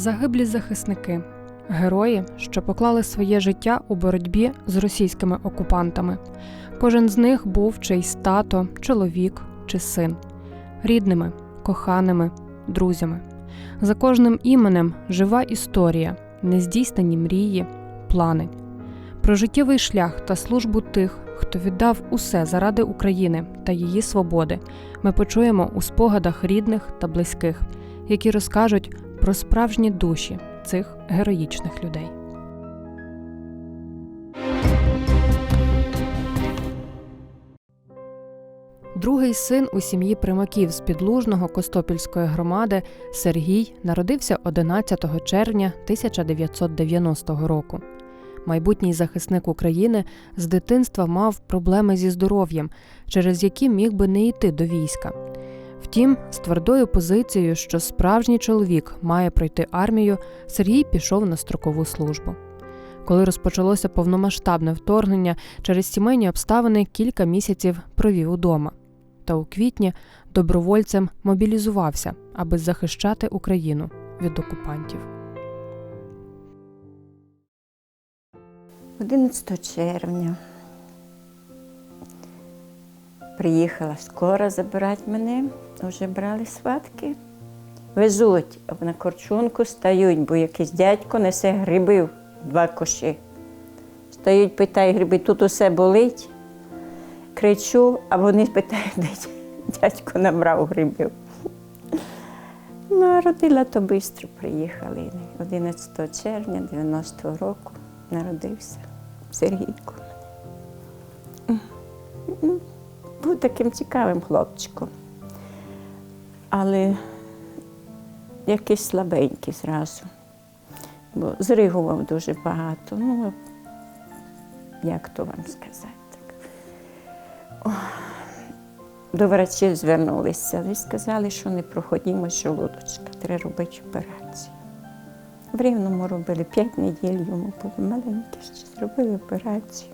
Загиблі захисники, герої, що поклали своє життя у боротьбі з російськими окупантами. Кожен з них був чийсь тато, чоловік чи син, рідними, коханими, друзями. За кожним іменем жива історія, нездійснені мрії, плани. Про життєвий шлях та службу тих, хто віддав усе заради України та її свободи, ми почуємо у спогадах рідних та близьких, які розкажуть про справжні душі цих героїчних людей. Другий син у сім'ї примаків з підлужного Костопільської громади Сергій народився 11 червня 1990 року. Майбутній захисник України з дитинства мав проблеми зі здоров'ям, через які міг би не йти до війська. Втім, з твердою позицією, що справжній чоловік має пройти армію, Сергій пішов на строкову службу. Коли розпочалося повномасштабне вторгнення, через сімейні обставини кілька місяців провів удома. Та у квітні добровольцем мобілізувався, аби захищати Україну від окупантів. 11 червня приїхала скоро забирати мене, вже брали сватки. Везуть, на корчунку стають, бо якийсь дядько несе гриби в два коші. Стають, питають гриби, тут усе болить. Кричу, а вони питають, де дядько набрав грибів. Ну, а родила то швидко приїхали. 11 червня 90-го року народився Сергійко. Був таким цікавим хлопчиком, але якийсь слабенький зразу. Бо зригував дуже багато. Ну, як то вам сказати? Так. До врачів звернулися, але сказали, що не проходимость желудочка, треба робити операцію. В Рівному робили 5 неділь йому було маленьке, ще зробили операцію.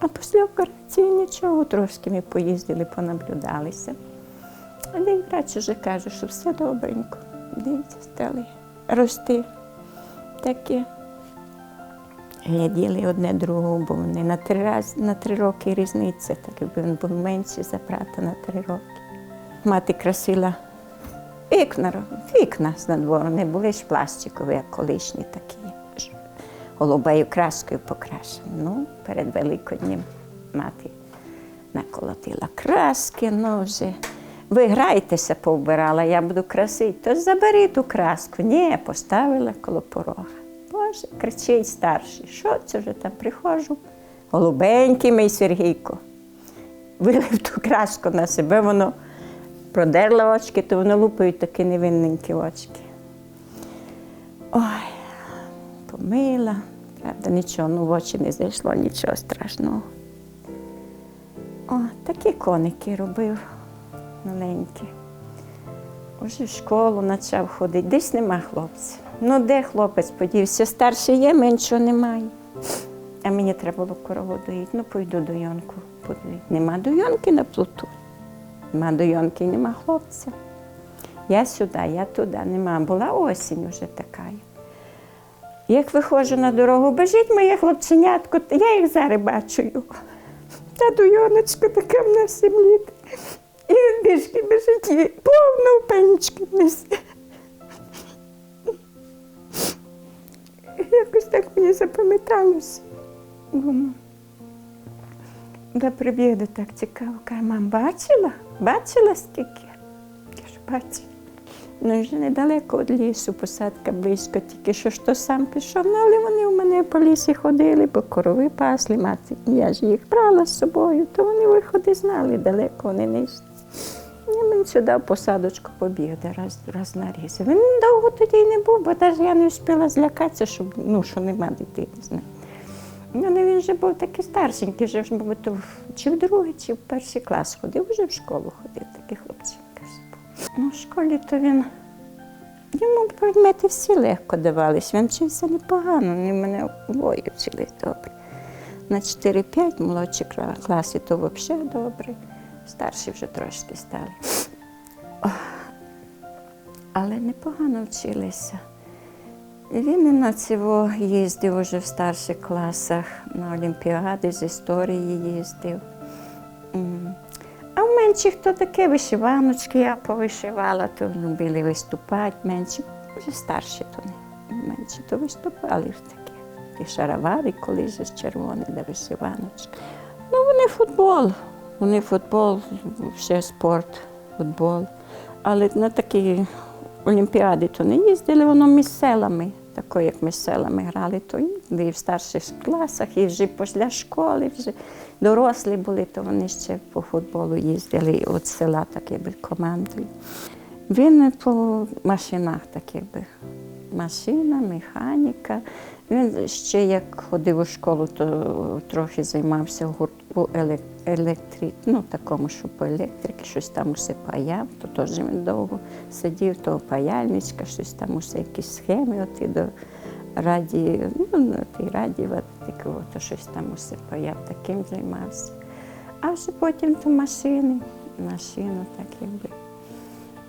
А після операції нічого, трошки ми поїздили, понаблюдалися. Але й врач вже каже, що все добренько. Дивіться, стали рости. Такі гляділи одне другого, бо вони на три, раз, на три роки різниця, так якби він був менший за брата на три роки. Мати красила Вікна, вікна з надвору не були ж пластикові, як колишні такі, голубою краскою покрашені. Ну, перед Великоднем мати наколотила краски, ну вже. Ви грайтеся, повбирала, я буду красити, то забери ту краску. Ні, поставила коло порога. Боже, кричить старший, що це вже там приходжу? Голубенький мій Сергійко. Вилив ту краску на себе, воно продерла очки, то воно лупають такі невинненькі очки. Ой, помила, правда, нічого, ну в очі не зайшло, нічого страшного. О, такі коники робив маленькі. Уже в школу почав ходити, десь нема хлопця. Ну, де хлопець подівся? Старший є, меншого немає. А мені треба було корову доїти. Ну, пойду до Йонку подоїти. Нема до Йонки на плоту. Нема до Йонки, нема хлопця. Я сюди, я туди, нема. Була осінь уже така. Як виходжу на дорогу, бежить моє хлопченятко, я їх зараз бачу. Та до Йоночка така в нас землі. І бішки бежить, і повно пенечки несе. Якось так мені запам'яталося. Да прибігли так цікаво. Каже, мам, бачила? Бачила скільки? Кажу, бачила. Ну вже недалеко від лісу, посадка близько, тільки що ж то сам пішов. Ну, але вони у мене по лісі ходили, бо корови пасли, мати, я ж їх брала з собою, то вони виходи знали, далеко вони не йшли. І він сюди посадочку побіг, де раз, раз нарізав. Він довго тоді й не був, бо навіть я не встигла злякатися, щоб, ну, що нема дитини з ним. Ну, він вже був такий старшенький, вже мабуть, чи в другий, чи в перший клас ходив, вже в школу ходив, такий хлопчик. Ну, в школі то він. Йому предмети всі легко давались. Він вчився непогано, вони мене обоє вчились добре. На 4-5 молодші кла- класи то взагалі добре, старші вже трошки стали. Але непогано вчилися. Він і на цього їздив уже в старших класах на Олімпіади з історії їздив. А в менших то таке вишиваночки я повишивала, то любили виступати менші. Вже старші то не менші, то виступали в таке. І шаровари колись з червоні, де вишиваночки. Ну, вони футбол. Вони футбол, ще спорт, футбол. Але на такі олімпіади то не їздили, воно між селами, тако, як ми селами грали, то і в старших класах, і вже після школи, вже дорослі були, то вони ще по футболу їздили від села, так якби командою. Він по машинах так якби. Машина, механіка. Він ще як ходив у школу, то трохи займався в гуртку елек- електрі... ну такому, що по електрики, щось там усе паяв, то теж він довго сидів, то паяльничка, щось там усе якісь схеми оті до раді, ну, ті радіо, такого, то щось там усе паяв, таким займався. А вже потім то машини, машину так якби.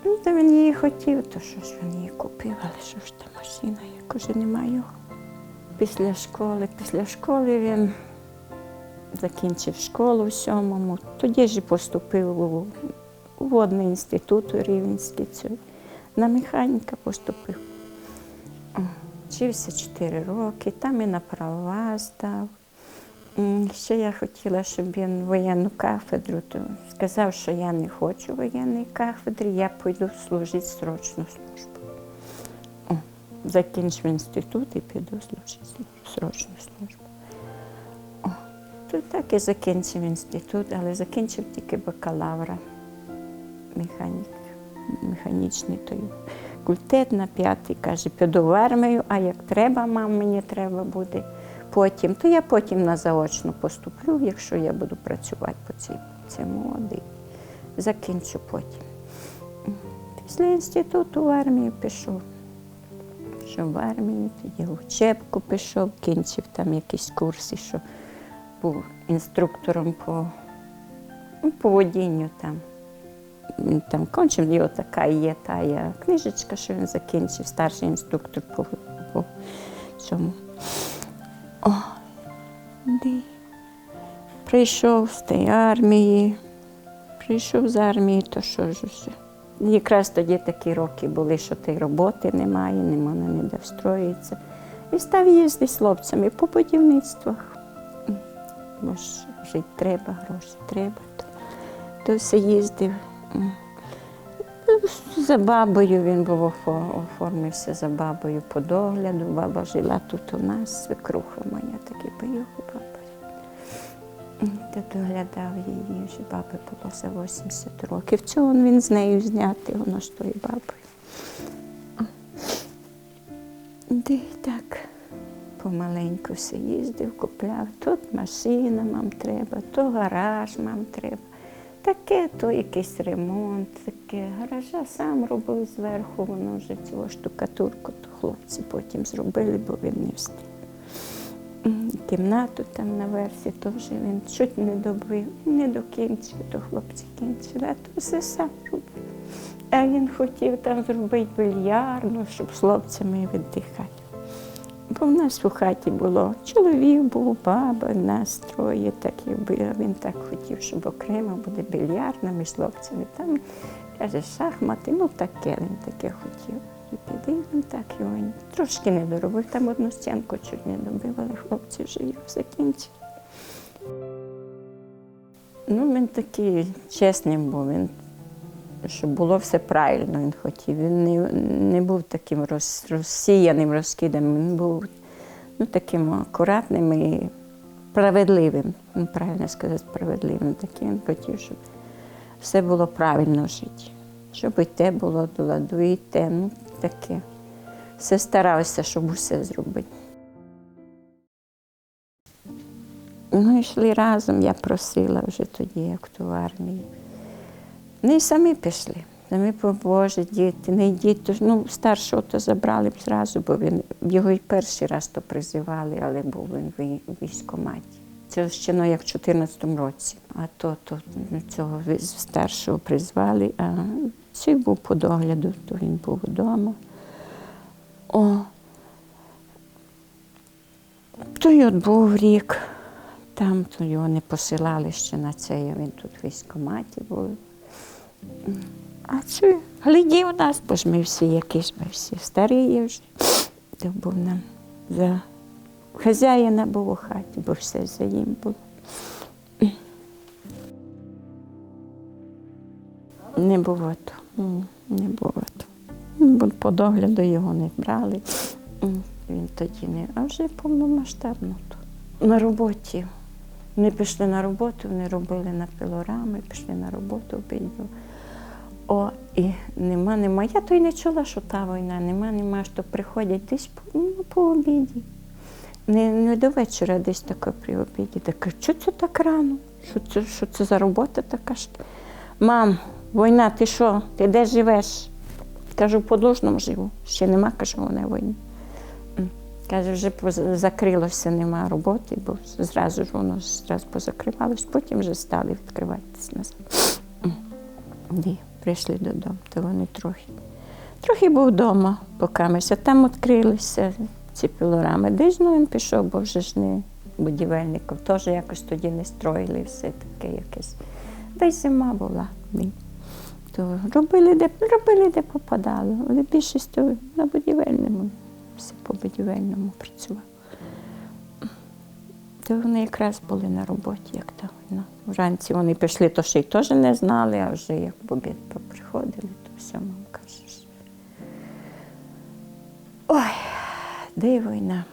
Ну, то він її хотів, то що ж він її купив, але що ж та машина, як уже немає його. Після школи, після школи він закінчив школу в сьомому, тоді ж поступив у водний інститут у Рівненський. На механіка поступив. Вчився 4 роки, там і на права здав. Ще я хотіла, щоб він воєнну кафедру, то сказав, що я не хочу воєнної кафедри, я пойду служити срочну службу. О, закінчив інститут і піду служити слу- срочну службу. То так і закінчив інститут, але закінчив тільки бакалавра механік, механічний той факультет на п'ятий. Каже, піду в армію, а як треба, мам, мені треба буде потім, то я потім на заочну поступлю, якщо я буду працювати по цій, цьому оди. Закінчу потім. Після інституту в армію пішов. Пішов в армію, тоді в учебку пішов, кінчив там якісь курси, що був інструктором по, ну, водінню там. Там кончив, його така є та є книжечка, що він закінчив, старший інструктор по, по цьому. О, де? Прийшов з тієї армії, прийшов з армії, то що ж усе. Якраз тоді такі роки були, що ти роботи немає, не можна ніде встроїтися. І став їздити з хлопцями по будівництвах. Бо ж жити треба, гроші треба. То, то все їздив. Ну, За бабою він був оформився за бабою по догляду. Баба жила тут у нас, свекруха моя, таки баба. М, Та доглядав її, вже баби було за 80 років. Цього він з нею знятий, воно ж тою бабою. Де так помаленьку все їздив, купляв. Тут машина мам треба, то гараж мам треба. Таке, то якийсь ремонт, таке. Гаража сам робив зверху, воно вже цього штукатурку, то хлопці потім зробили, бо він не встиг. Кімнату там на версі, вже він чуть не добив, не докінчив, то хлопці кінчили, а то все сам робив. А він хотів там зробити більярдну, щоб з хлопцями віддихати. Бо в нас у хаті було чоловік був, баба, нас троє, так а він так хотів, щоб окремо буде більярдна між хлопцями. Там каже, шахмати, ну таке він таке хотів. І піди він так його трошки не доробив. Там одну стінку чуть не добив, але хлопці вже його закінчили. Ну, він такий чесним був. Він щоб було все правильно, він хотів. Він не, не був таким роз, розсіяним, розкиданим, він був ну, таким акуратним і справедливим. Ну, правильно сказати, справедливим. Таким він хотів, щоб все було правильно в житті. Щоб і те було до ладу, і те, ну таке. Все старався, щоб усе зробити. Ну, йшли разом, я просила вже тоді, як в армії. Ну і самі пішли. Самі Боже, діти, не йдіть. То Ну, старшого то забрали б зразу, бо він його і перший раз то призивали, але був він в військкоматі. Це ще ну, як в 14-му році. А то, то цього старшого призвали, а цей був по догляду, то він був вдома. О, той от був рік, там то його не посилали ще на це, він тут в військкоматі був. А це глядів нас, бо ж ми всі якісь, ми всі старі є вже. То був нам за хазяїна був у хаті, бо все за їм було. Не було то. Не було то. Бо По догляду його не брали. Він тоді не, а вже повномасштабно то. На роботі. Вони пішли на роботу, вони робили на пилорами, пішли на роботу обидва. О, і нема, нема. Я то й не чула, що та війна, нема, нема, що приходять десь по, ну, по обіді. Не, не до вечора десь таке при обіді. Так, що це так рано? Що це, що це за робота така? Мам, війна, ти що? Ти де живеш? Кажу, в подложному живу. Ще нема, кажу, вона війни. Каже, вже закрилося, нема роботи, бо зразу ж воно зразу позакривалось, потім вже стали відкриватися назад. Прийшли додому, то вони трохи. Трохи був вдома, поки ми там відкрилися ці пілорами. Десь ну, він пішов, бо вже ж не будівельником. Теж якось тоді не строїли все таке якесь. Десь зима була. То робили, де, робили, де попадало, але більшість на будівельному, все по будівельному працював. То вони якраз були на роботі, як та війна. Вранці вони пішли, то ще й теж не знали, а вже як в обід приходили, то все мам кажеш. Ой, де й війна.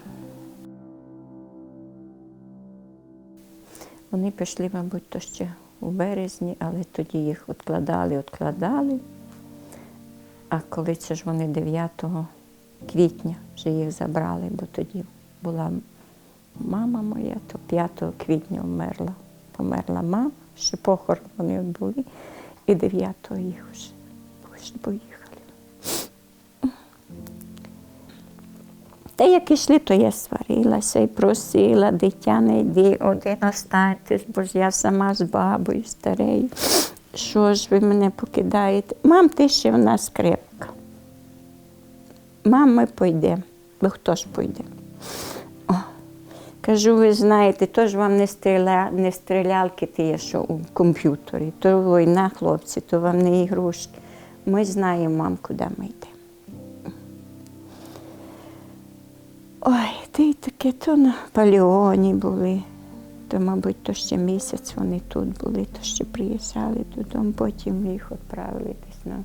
Вони пішли, мабуть, то ще у березні, але тоді їх відкладали, відкладали. А коли це ж вони 9 квітня вже їх забрали, бо тоді була мама моя, то 5 квітня вмерла. Померла мама, ще похорон вони були, і 9 їх вже поїхали. Та як ішли, то я сварилася і просила, дитя, не йди, один останьтесь, бо ж я сама з бабою старею. Що ж ви мене покидаєте? Мам, ти ще в нас крепка. Мам, ми пойдемо. Бо хто ж пойде? Кажу, ви знаєте, то ж вам не, стріля, не стрілялки ті, що у комп'ютері, то війна, хлопці, то вам не ігрушки. Ми знаємо, мам, куди ми йдемо. Ой, й таке, то на Паліоні були. То, мабуть, то ще місяць вони тут були, то ще приїжджали додому, потім їх відправили десь на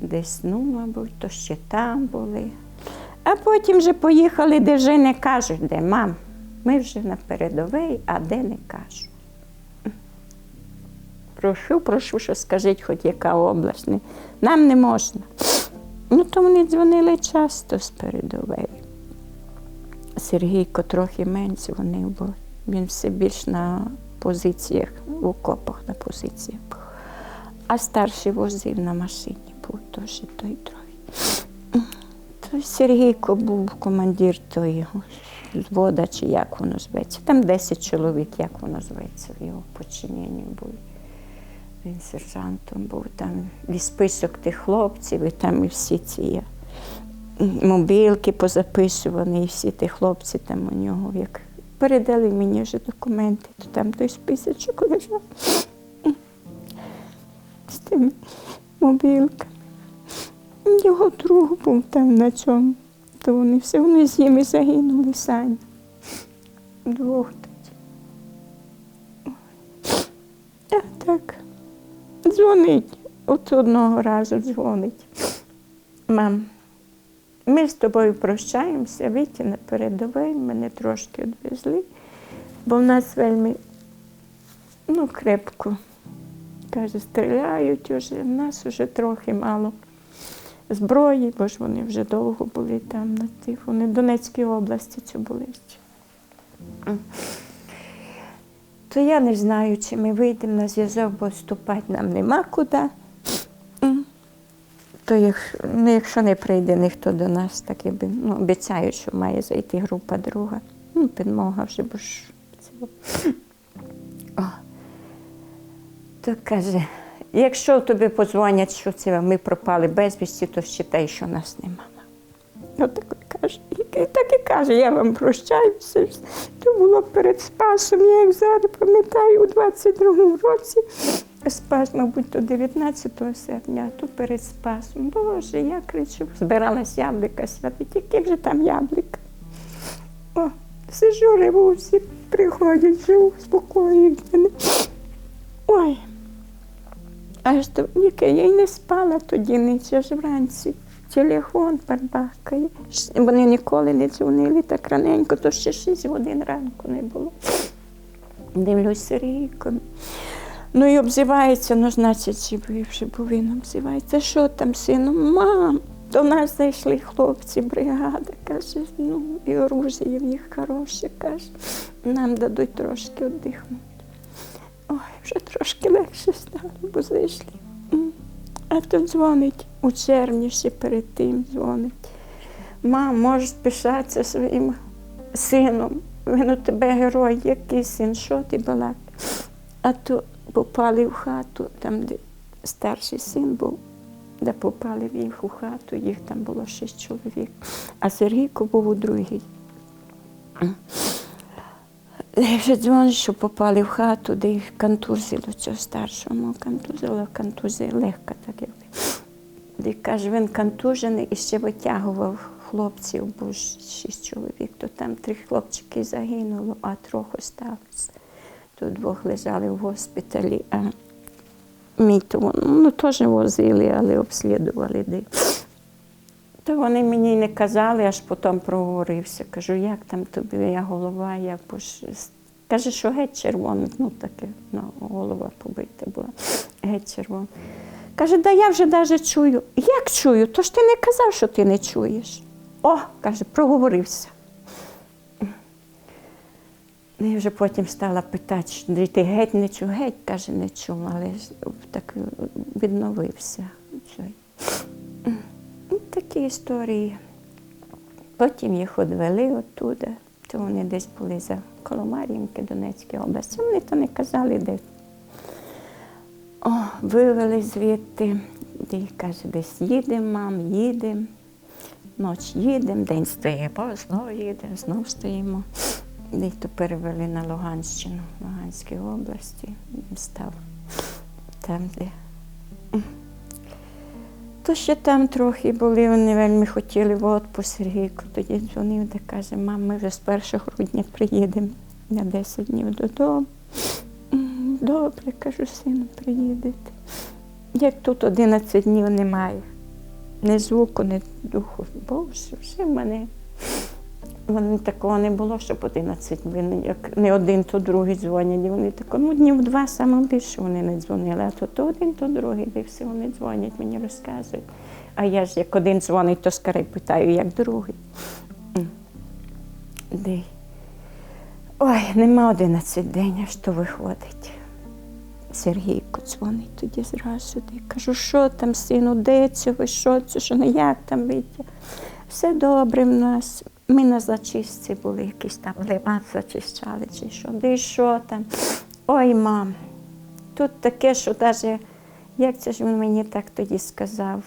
Десну, мабуть, то ще там були. А потім вже поїхали, де вже не кажуть, де мам. Ми вже на передовій, а де не кажуть. Прошу, прошу, що скажіть, хоч яка область. Нам не можна. Ну, то вони дзвонили часто з передової. Сергійко трохи менше вони, бо він все більш на позиціях, в окопах на позиціях. А старший возив на машині був теж той трохи. То Сергійко був командир тої взвода, чи як воно зветься. Там 10 чоловік, як воно зветься, в його подчиненні були. Він сержантом був там і список тих хлопців, і там і всі ці мобілки позаписувані, і всі ті хлопці там у нього, як передали мені вже документи, то там той списочок лежав з тими мобілками. Його друг був там на цьому, то вони все вони з ними загинули самі. Двох тоді. А так, дзвонить, от одного разу дзвонить. Мам, ми з тобою прощаємося, Вітя на передовій, мене трошки відвезли, бо в нас вельми ну, крепко. Каже, стріляють уже, в нас вже трохи мало зброї, бо ж вони вже довго були там на тих. Вони в Донецькій області цю були. То я не знаю, чи ми вийдемо на зв'язок, бо вступати нам нема куди. То якщо, ну, якщо не прийде ніхто до нас, так якби ну, обіцяють, що має зайти група друга. Ну, підмога вже, бо ж. О. То каже, якщо тобі подзвонять, що це ми пропали безвісті, то считай, що нас нема. Отак от каже. І так і каже, я вам прощаю все. То було перед Спасом, я як зараз пам'ятаю, у 22-му році. Спас, мабуть, то 19 серпня, то перед Спасом. Боже, я кричу, збиралась яблука святити, яке вже там яблука. О, сижу, реву, всі приходять, живу, спокоюють мене. Ой, аж до яке я й не спала тоді ніч, аж вранці. Телефон барбакає. Вони ніколи не дзвонили так раненько, то ще 6 годин ранку не було. Дивлюсь Сергійко. Ну і обзивається, ну, значить, живий вже, бо він обзивається. Що там, сину? Мам, до нас зайшли хлопці, бригада, каже, ну, і оружие в них хороше, каже, нам дадуть трошки віддихнути. Ой, вже трошки зайшли. А то дзвонить у червні ще перед тим дзвонить. Мам, можеш пишатися своїм сином. Він у тебе герой, який син, що ти балак? А то попали в хату, там, де старший син був, де попали в їх у хату, їх там було шість чоловік, а Сергійко був у другій. Вже дзвонить, що попали в хату, де їх контузило цього старшого, мого контузило, контузія легка, так як. І каже, він контужений і ще витягував хлопців, бо ж шість чоловік, то там три хлопчики загинуло, а трьох осталось. То двох лежали в госпіталі, а мій то ну, теж возили, але обслідували. Де. То вони мені не казали, аж потім проговорився. Кажу, як там тобі, я голова, як бо. Каже, що геть червона, ну таке, ну, голова побита була, геть червона. Каже, да я вже навіть чую. Як чую? То ж ти не казав, що ти не чуєш. О, каже, проговорився. Ну, Я вже потім стала питати, чи ти геть не чув, геть, каже, не чув, але так відновився. Ну, Такі історії. Потім їх відвели оттуда, то вони десь були за Коломар'їнки, Донецької області. Вони то не казали, де. О, вивели звідти, і каже, десь їдемо, мам, їдемо. Ноч їдемо, день стоїмо, знову їдемо, знову стоїмо. І то перевели на Луганщину, Луганській області. Став там, де. То ще там трохи були, вони вельми хотіли в отпуск Сергійку. Тоді дзвонив, де каже, мам, ми вже з 1 грудня приїдемо на 10 днів додому. Добре, кажу, сину, приїдете. Як тут 11 днів немає. Ні звуку, ні духу. Боже, все в мене. Вони такого не було, щоб 11 днів, як не один, то другий дзвонять. І вони тако, ну днів два саме більше вони не дзвонили, а то, то один, то другий, де все вони дзвонять, мені розказують. А я ж як один дзвонить, то скорей питаю, як другий. Де? Ой, нема 11 день, а що виходить. Сергійко дзвонить тоді зразу сюди. Кажу, що там, сину, де цього, що це, що, ну як там вийти? Все добре в нас. Ми на зачистці були, якісь там лиман зачищали, чи що, де що там. Ой, мам, тут таке, що навіть, як це ж він мені так тоді сказав,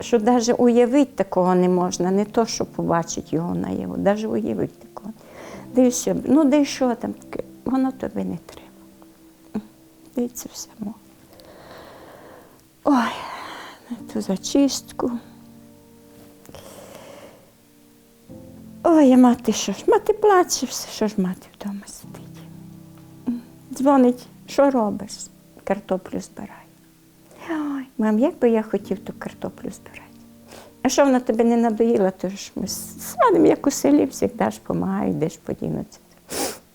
що навіть уявити такого не можна, не то, що побачити його наяву, навіть уявити такого. Де ну де що там таке, воно тобі не треба. Дивіться все. Ой, на ту зачистку. Ой, а мати що ж? Мати плаче, що ж мати вдома сидить. Дзвонить, що робиш? Картоплю збирай. Ой, мам, як би я хотів ту картоплю збирати. А що вона тебе не надоїла, то ж ми садимо, як у селі, завжди ж допомагають, де ж подінуться.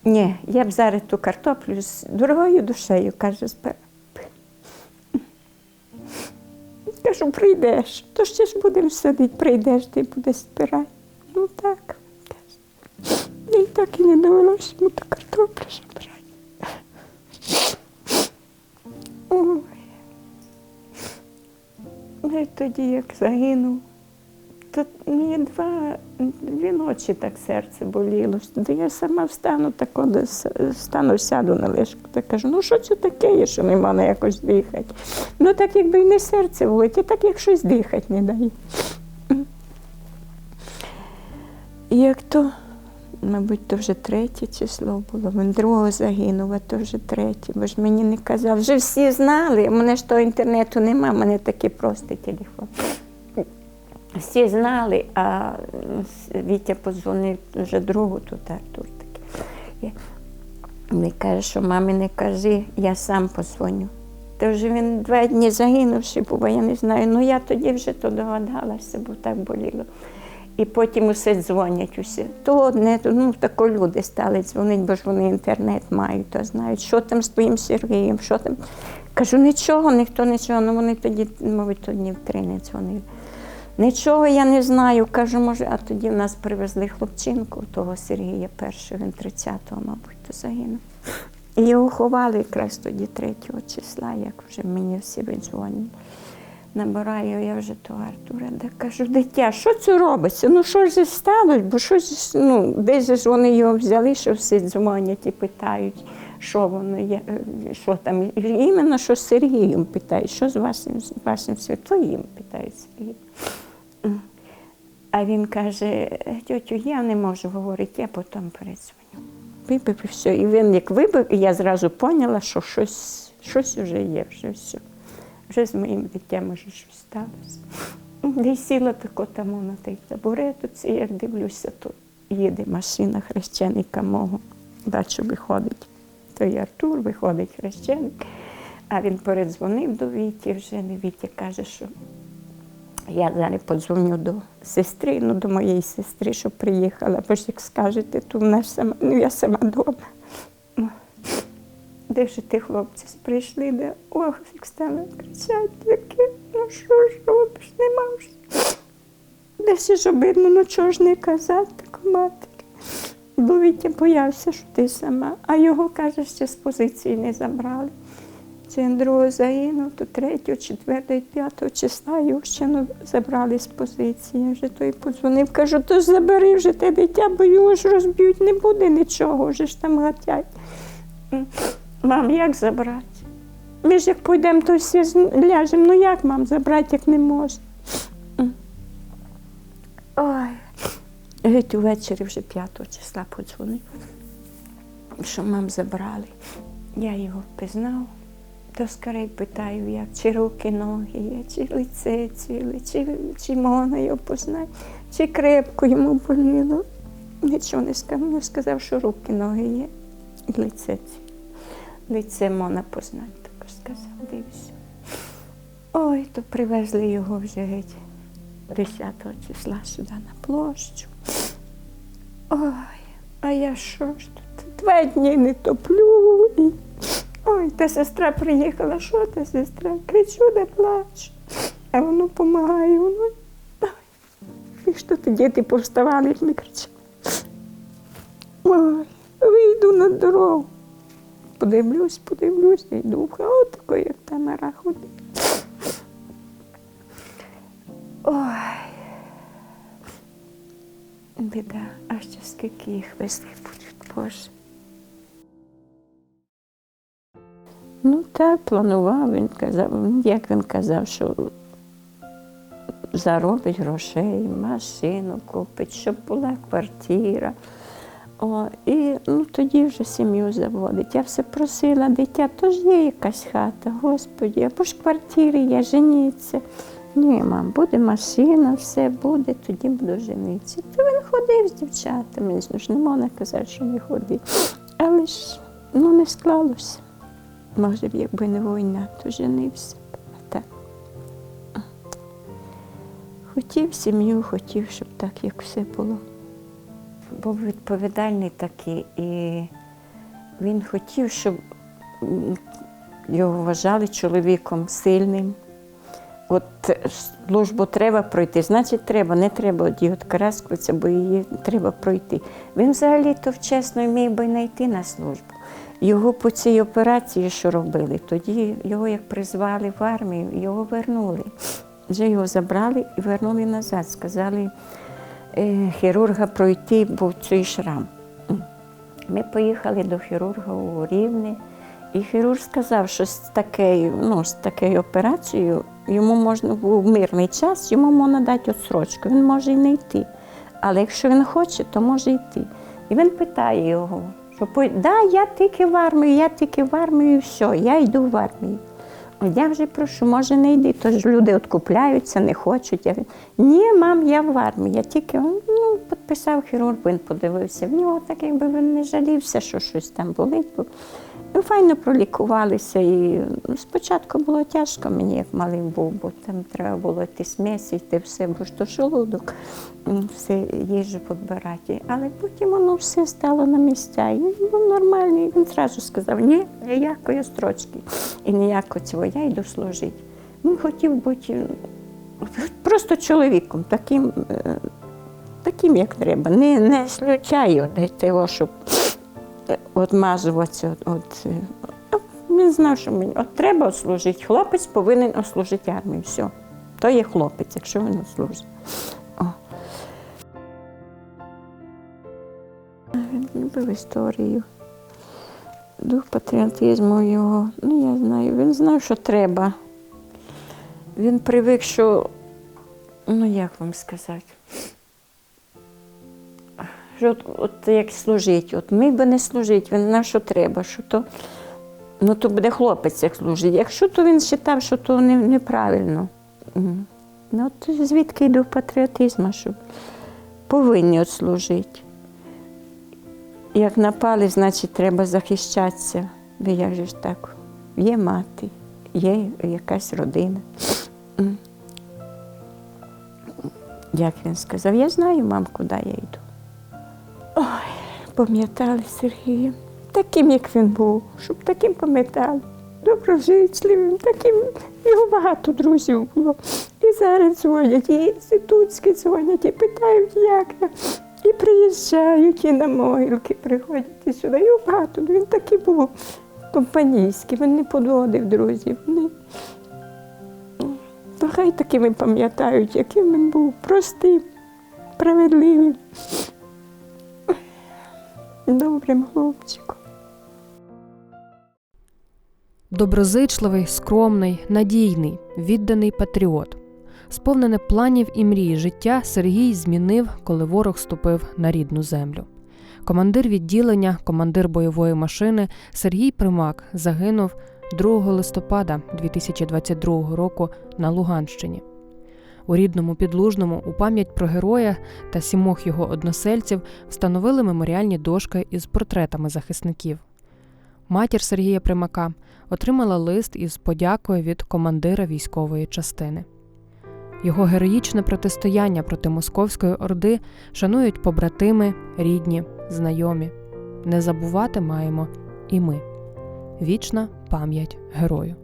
Ні, я б зараз ту картоплю з дорогою душею, каже, збирав. Кажу, прийдеш, то ще ж будемо сидіти, прийдеш, ти будеш збирати. Ну так. І так і не довелося йому ту картоплю збирати. Ой. Ну і тоді, як загинув, То мені два, дві ночі так серце боліло. То я сама встану, так стану, сяду на лишку та кажу, ну що це таке є, що не можна якось дихати. Ну так якби й не серце болить, так як щось дихати не дає. І як то, мабуть, то вже третє число було, він другого загинув, а то вже третє, бо ж мені не казав. Вже всі знали, у мене ж того інтернету нема, мене такий простий телефон. Всі знали, а Вітя подзвонив вже другу, тут Артур такий. Він каже, що мамі не кажи, я сам позвоню. То вже він два дні загинувши був, я не знаю. Ну я тоді вже то догадалася, бо так боліло. І потім усе дзвонять усі. То одне, ну тако люди стали дзвонити, бо ж вони інтернет мають, то знають, що там з твоїм Сергієм, що там. Кажу, нічого, ніхто нічого. Ну вони тоді, мабуть, то днів три не дзвонили. Нічого я не знаю. Кажу, може, а тоді в нас привезли хлопчинку, того Сергія першого, він 30-го, мабуть, то загинув. І його ховали якраз тоді 3 числа, як вже мені всі видзвонили. Набираю я вже того Артура, да кажу, дитя, що це робиться? Ну що ж сталося? Бо щось, ну, десь ж вони його взяли, що всі дзвонять і питають, що воно є, е, що там. Іменно що з Сергієм питають, що з вашим, з вашим святоїм питають Сергій. А він каже, тьотю, я не можу говорити, я потім передзвоню. Вибив і все. І він як вибив, і я зразу поняла, що щось, щось вже є, вже все. Вже з моїм дитям може щось сталося. Десь сіла тако там на той табурет, оце, як дивлюся, то їде машина хрещеника мого, дачу виходить. То і Артур виходить хрещеник, а він передзвонив до Віті, вже не Вітя каже, що я зараз подзвоню до сестри, ну до моєї сестри, щоб приїхала, бо ж як скажете, то вона ж сама, ну я сама вдома. Де ж ті хлопці прийшли, де ох, як стали кричать, яке, ну що ж робиш, нема вже. Де все ж обидно, ну чого ж не казати таку матері. Бо Вітя боявся, що ти сама, а його, каже, ще з позиції не забрали. Він другого загинув, то 3, 4, 5 числа його ще ну, забрали з позиції. Вже той подзвонив, кажу, то ж забери вже те дитя, бо його ж розб'ють, не буде нічого, вже ж там гатять. Мам, як забрати? Ми ж як пойдемо, то всі ляжемо. Ну як мам забрати, як не можна? Ой. Геть увечері вже 5 числа подзвонив, що мам забрали. Я його впізнав. То скорей питаю, як, чи руки, ноги є, чи лице ціле, чи, чи можна його познати, чи крепко йому боліло. Нічого не сказав, сказав, що руки, ноги є, і лице ціле. Лице можна познати, також сказав, дивися. Ой, то привезли його вже геть 10 числа сюди на площу. Ой, а я що ж тут? Два дні не топлю. Ой, та сестра приїхала, що та сестра? Кричу, де плачу. А воно допомагає, воно. І що то діти повставали, і ми кричали. Ой, вийду на дорогу. Подивлюсь, подивлюсь, і йду хату, таку, як Тамара ходить. Ой. Біда, а ще скільки їх везли будуть, Боже. Ну так, планував, він казав, як він казав, що заробить грошей, машину купить, щоб була квартира. О, і ну, тоді вже сім'ю заводить. Я все просила, дитя, то ж є якась хата, Господі, або ж квартири є, женіться. Ні, мам, буде машина, все буде, тоді буду женитися. То він ходив з дівчатами, ж не можна казати, що не ходив. Але ж ну, не склалося. Може б, якби не війна, то женився. Хотів сім'ю, хотів, щоб так, як все було. Був відповідальний такий, і він хотів, щоб його вважали чоловіком сильним. От службу треба пройти, значить треба, не треба от її відкараскуватися, бо її треба пройти. Він взагалі-то вчасно міг би знайти на службу. Його по цій операції, що робили, тоді його як призвали в армію, його вернули. Вже його забрали і вернули назад. Сказали хірурга пройти, був цей шрам. Ми поїхали до хірурга у Рівне, і хірург сказав, що з такою, ну, з такою операцією йому можна був мирний час, йому можна дати відсрочку. Він може і не йти. Але якщо він хоче, то може йти. І він питає його, що «Пой- да, я тільки в армію, я тільки в армію, і все, я йду в армію. Я вже прошу, може не йди, тож люди откупляються, не хочуть. Я, ні, мам, я в армії. Я тільки ну, підписав хірург, він подивився. В нього так, якби він не жалівся, що щось там болить. Ну, файно пролікувалися. І ну, спочатку було тяжко мені, як малий був, бо там треба було йти смесі, йти все, бо ж то желудок, все їжу підбирати. Але потім воно все стало на місця. І був нормальний. Він одразу сказав, ні, ніякої строчки і ніякого цього, я йду служити. Він хотів бути просто чоловіком, таким, е, таким як треба. Не, не случаю, не того, щоб отмазуватися. От, е, він знав, що мені от треба служити. Хлопець повинен ослужити армію. Все. То є хлопець, якщо він служить. Він любив історію. Дух патріотизму його, ну я знаю, він знав, що треба. Він привик, що, ну як вам сказати, що от, от як служить, от ми би не служить, він знав, що треба, що то, ну то буде хлопець, як служить. Якщо то він вважав, що то не, неправильно. Ну от звідки йду патріотизму, що повинні от служити. Як напали, значить треба захищатися. Бо як же ж так? Є мати, є якась родина. Як він сказав, я знаю, мам, куди я йду. Пам'ятали Сергія. Таким, як він був, щоб таким пам'ятали. Доброжичливим, таким. Його багато друзів було. І зараз дзвонять, і інститутські дзвонять, і питають, як я. І приїжджають, і на могилки приходять і сюди. Його багато. Він такий був компанійський, він не подводив друзів. Не. То хай такими пам'ятають, яким він був простим, справедливим, добрим хлопчиком. Доброзичливий, скромний, надійний, відданий патріот. Сповнене планів і мрій життя Сергій змінив, коли ворог ступив на рідну землю. Командир відділення, командир бойової машини Сергій Примак загинув 2 листопада 2022 року на Луганщині. У рідному підлужному у пам'ять про героя та сімох його односельців встановили меморіальні дошки із портретами захисників. Матір Сергія Примака отримала лист із подякою від командира військової частини. Його героїчне протистояння проти московської орди шанують побратими, рідні, знайомі. Не забувати маємо і ми. Вічна пам'ять герою.